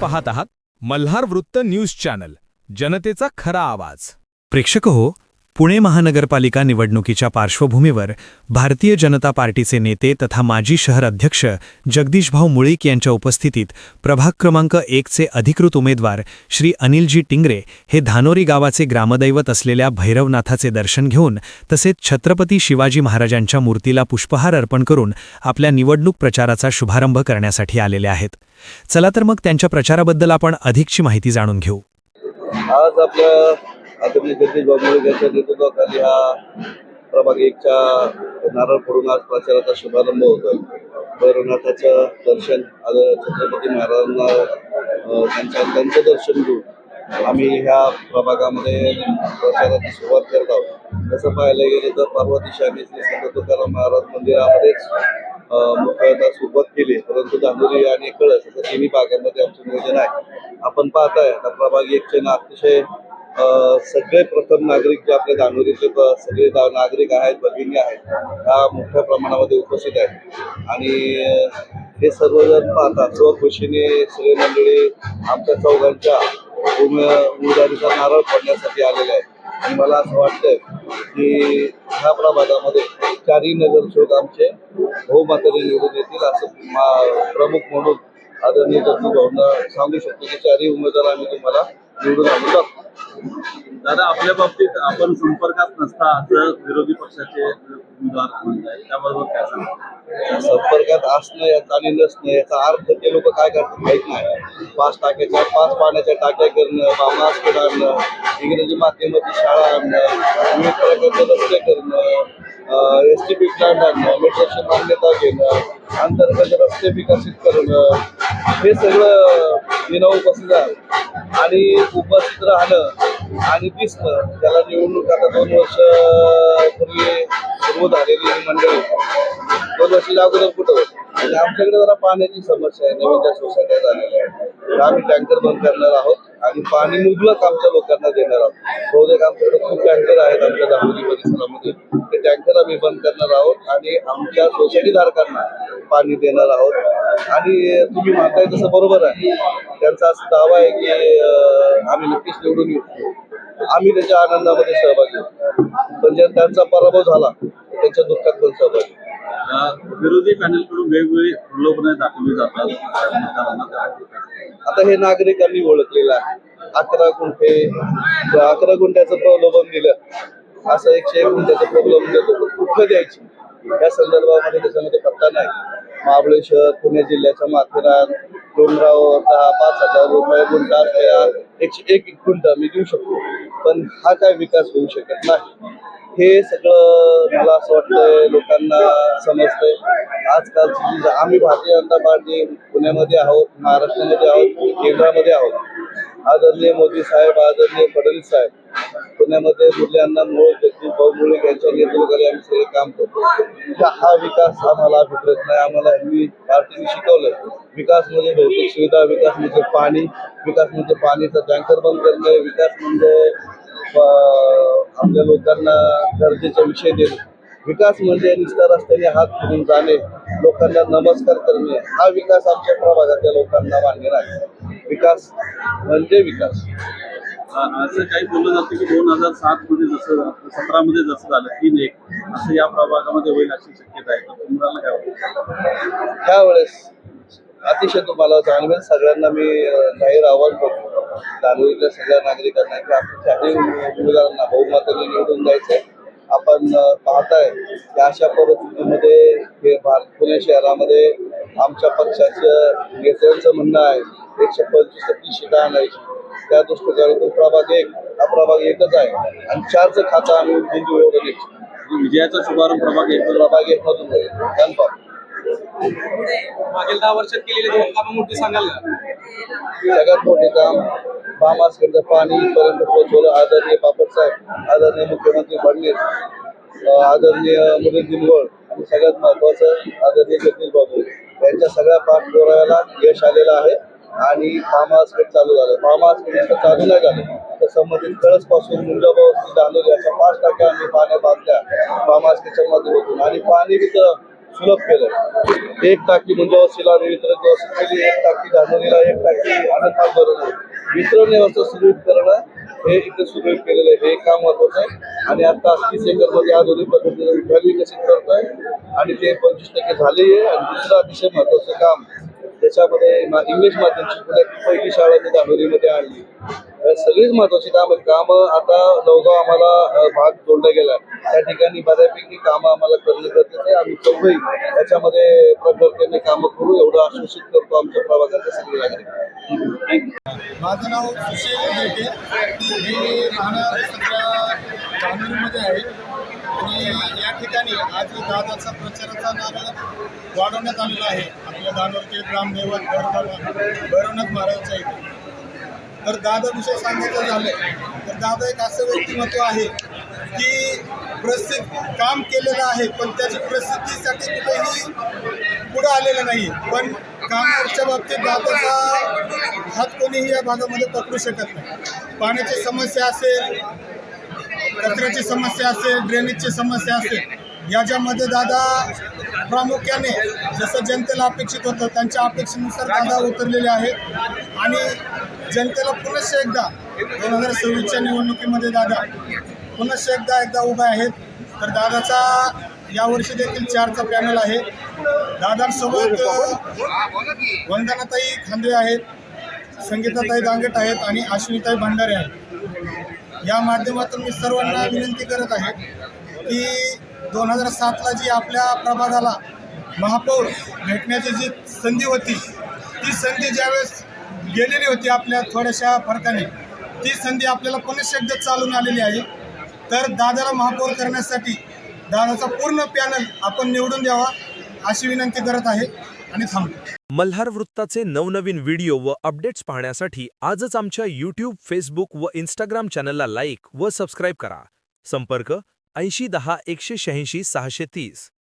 पाहत आहात मल्हार वृत्त न्यूज चॅनल जनतेचा खरा आवाज. प्रेक्षक हो पुणे महानगरपालिका निवडणुकीच्या पार्श्वभूमीवर भारतीय जनता पार्टीचे नेते तथा माजी शहर अध्यक्ष जगदीशभाऊ मुळीक यांच्या उपस्थितीत प्रभाग क्रमांक एकचे अधिकृत उमेदवार श्री अनिलजी टिंगरे हे धानोरी गावाचे ग्रामदैवत असलेल्या भैरवनाथाचे दर्शन घेऊन तसेच छत्रपती शिवाजी महाराजांच्या मूर्तीला पुष्पहार अर्पण करून आपल्या निवडणूक प्रचाराचा शुभारंभ करण्यासाठी आलेले आहेत. चला तर मग त्यांच्या प्रचाराबद्दल आपण अधिकची माहिती जाणून घेऊ. आज आता मी जगदीश बाबू यांच्या नेतृत्वाखाली हा प्रभाग एकच्या नारळ फोडून आज प्रचाराचा शुभारंभ होतोय. भैरवनाथाचं दर्शन आज छत्रपती महाराजांना त्यांच्या त्यांचं दर्शन घेऊन आम्ही ह्या प्रभागामध्ये प्रचाराची सुरुवात करत आहोत. तसं पाहायला गेलं तर पार्वती शामी आम्ही श्री संत तुकाराम महाराज मंदिरामध्येच मुख्यतः सुरुवात केली परंतु दांडोली आणि कळस असं तिन्ही भागामध्ये आमचं नियोजन आहे. आपण पाहताय आता प्रभाग एकचे ना अतिशय सगळे प्रथम नागरिक जे आपल्या दानोरीचे सगळे नागरिक आहेत भगिनी आहेत ह्या मोठ्या प्रमाणामध्ये उपस्थित आहेत. आणि हे सर्वजण पाहतात स्वखुशीने सगळे मंडळी आमच्या चौघांच्या उमे- उमेदवारीचा नारळ फोडण्यासाठी आलेले आहेत. आणि मला असं वाटतंय की ह्या प्रभागामध्ये चारही नगरसेवक आमचे बहुमताने निवडून येतील असं प्रमुख म्हणून आदरणीय जगदीश भाऊंना सांगू शकतो की चारही उमेदवार आम्ही तुम्हाला निवडून आणू दाखवू दादा आपल्या बाबतीत आपण संपर्कात नसता असं विरोधी पक्षाचे उमेदवार त्याबरोबर काय सांगतात संपर्कात असणं याचा आणि नसणं याचा अर्थ ते लोक काय करतात माहीत नाही. पाच टाक्याच्या पाच पाण्याच्या टाक्या करणं मास्क आणणं इंग्रजी माध्यमाची शाळा आणणं विविध प्रकारचे रस्ते करणं एस टी पी प्लॅन आणणं मेट्रोची मान्यता घेणं अंतर्गत रस्ते विकसित करणं हे सगळं विना उपस्थित आहे. आणि उपस्थित राहणं आणि दिसणं त्याला निवडणूक आता दोन वर्ष पूर्वी सुरू झालेली ही मंडळी. दोन अगोदर कुठं. आणि आमच्याकडे जरा पाण्याची समस्या आहे नवीन ज्या सोसायट्या झालेल्या आहेत तर आम्ही टँकर बंद करणार आहोत आणि पाणी मुबलक आमच्या लोकांना देणार आहोत. बहुतेक आमच्याकडे खूप टँकर आहेत आमच्या दापोली परिसरामध्ये. ते टँकर आम्ही बंद करणार आहोत आणि आमच्या सोसायटी धारकांना पाणी देणार आहोत. आणि तुम्ही म्हणताय तसं बरोबर आहे. त्यांचा असा दावा आहे की आम्ही नक्कीच निवडून येऊ. आम्ही त्याच्या आनंदामध्ये सहभागी होतो पण जर त्यांचा पराभव झाला तर त्यांच्या दुःखात पण सहभागी विरोधी पॅनलकडून वेगवेगळी प्रलोभने दाखवली जातात. आता हे नागरिकांनी ओळखलेलं आहे. अकरा गुंठे अकरा गुंठ्याचं प्रलोभन दिलं. असं एकशे एक गुंठ्याचं प्रलोभन देतो कुठं द्यायची? या संदर्भामध्ये त्याच्यामध्ये पत्ता नाही. महाबळेश्वर पुणे जिल्ह्याच्या माथेरान डोंगरावर दहा पाच हजार रुपये गुंठा असलेला एकशे एक गुंठा मी देऊ शकतो. पण हा काय विकास होऊ शकत नाही. हे सगळं मला असं वाटतंय लोकांना समजतंय. आजकालची जी आम्ही भारतीय जनता पार्टी पुण्यामध्ये आहोत महाराष्ट्रामध्ये आहोत केंद्रामध्ये आहोत. आदरणीय मोदी साहेब आदरणीय फडणवीस साहेब पुण्यामध्ये मुलांना मूळ जगदीश भाऊ मुळे यांच्या नेतृत्वाखाली आम्ही सगळे काम करतो. हा विकास आम्हाला अभिप्रेत नाही. आम्हाला मी पार्टीने शिकवलं विकास म्हणजे भौतिक सुविधा विकास म्हणजे पाणी विकास म्हणजे पाणीचा टँकर बंद करणे विकास म्हणजे आपल्या लोकांना गरजेचे विषय देणे. विकास म्हणजे नुसत्या रस्त्याने हात फिरून जाणे लोकांना नमस्कार करणे. हा विकास आमच्या प्रभागातल्या लोकांना मान्य नाही विकास म्हणजे विकास. असं काही बोललं जातं की दोन हजार सात मध्ये जसं सतरा मध्ये जसं झालं तीन एक असं या प्रभागामध्ये होईल अशी शक्यता आहे. तर तुम्हाला काय वाटतं? त्यावेळेस अतिशय तुम्हाला जाणवेल सगळ्यांना मी जाहीर आवाहन करतो दानोरीतल्या सगळ्या नागरिकांना की आपण चारही उमेदवारांना बहुमताने निवडून द्यायचंय. आपण पाहताय की अशा परिस्थितीमध्ये हे भारत पुणे शहरामध्ये आमच्या पक्षाच्या नेत्यांचं म्हणणं आहे एकशे पंचवीस तीस सीटा आणायची? त्या दृष्टिकोनातून प्रभाग एक हा प्रभाग एकच आहे. आणि चारचं खातं आम्ही बिंदू एवढं विजयाचा शुभारंभ प्रभाग एक. प्रभाग एक मधून कन्फर्म मागील दहा वर्षात केलेले दोन कामं मोठी सांगाल का? सगळ्यात मोठे काम बामासकडचं पाणी पर्यंत पोहोचवलं. आदरणीय बापट साहेब आदरणीय मुख्यमंत्री फडणवीस आदरणीय मुलीन दिनवळ आणि सगळ्यात महत्वाचं आदरणीय जगदीश बाबू. यांच्या सगळ्या पाठपुराव्याला यश आलेलं आहे आणि बामासकडे चालू झालं. बामासकडे चालू नाही झालं. तर संबंधित कळसपासून मुंजाबावरती दानोरी अशा पाच टाक्या आम्ही पाण्या बांधल्या बामासकडच्या माध्यमातून. आणि पाणी वितरण सुलभ केलं एक टाकी म्हणजे वितरण व्यवस्था केली एक टाकी धानोरीला एक टाकी अनंत बरोबर वितरण व्यवस्था सुरळीत करणं हे इथे सुरळीत केलेलं आहे. हे काम महत्वाचं आहे. आणि आता तीस एकर या आधुनिक पद्धतीने विभाग विकसित करतोय. आणि ते पंचवीस टक्के झाले आहे. आणि दुसरं अतिशय महत्वाचं काम त्याच्यामध्ये इंग्लिश माध्यमची शिकवण्याची पहिली शाळा मी दानोरीमध्ये आणली. सगळीच महत्वाची कामं कामं आता नवगाव आम्हाला भाग जोडला गेला. त्या ठिकाणी बऱ्यापैकी कामं आम्हाला करणं गरजेचं आहे. आम्ही चौघही त्याच्यामध्ये प्रखरतेने कामं करू एवढं आश्वासित करतो आमच्या प्रभागातले सगळे नागरिक माझं नाव सुशील मी राहणार सध्या आहे. आणि या ठिकाणी आज दादाचा प्रचाराचा नारळ वाढवण्यात आलेला आहे. आपल्या दानोरचे ग्रामदैवत भैरवनाथ भैरवनाथ महाराजांच्या इथे. तर दादाविषयी सांगायचं झालं तर दादा एक असं व्यक्तिमत्व आहे की प्रसिद्ध काम केलेलं आहे पण त्याची प्रसिद्धीसाठी कुठेही पुढं आलेलं नाही. पण कामाच्या बाबतीत दादाचा हात कोणीही या भागामध्ये पकडू शकत नाही. पाण्याची समस्या असेल कचऱ्याची समस्या असेल ड्रेनेजची समस्या असेल याच्यामध्ये दादा प्रामुख्याने जसं जनतेला अपेक्षित होतं त्यांच्या अपेक्षेनुसार दादा उतरलेले आहेत. आणि जनतेला पुनश्च एकदा दोन हजार सव्वीसच्या निवडणुकीमध्ये दादा पुनश्च एकदा एकदा उभे आहेत. तर दादाचा यावर्षी देखील चारचा पॅनल आहे. दादांसोबत वंदनाताई खांदे आहेत संगीताताई दांगट आहेत आणि अश्विनीताई भंडारे आहेत. या माध्यमातून मी सर्वांना विनंती करत आहे की दोन हजार सातला जी आपल्या प्रभागाला महापौर भेटण्याची जी संधी होती ती संधी ज्यावेळेस गेलेली होती आपल्या थोड्याशा फरकाने ती संधी आपल्याला पुनश्च एकदा चालून आलेली आहे. तर दादाला महापौर करण्यासाठी दादाचा पूर्ण पॅनल आपण निवडून द्यावा. अशी विनंती करत आहे आणि थांबतो मल्हार वृत्ताचे नवनवीन व्हिडिओ व अपडेट्स पाहण्यासाठी आजच आमच्या यूट्यूब फेसबुक व इंस्टाग्राम चॅनलला लाईक व सबस्क्राईब करा. संपर्क ऐंशी दहा एकशे शहाऐंशी सहाशे तीस.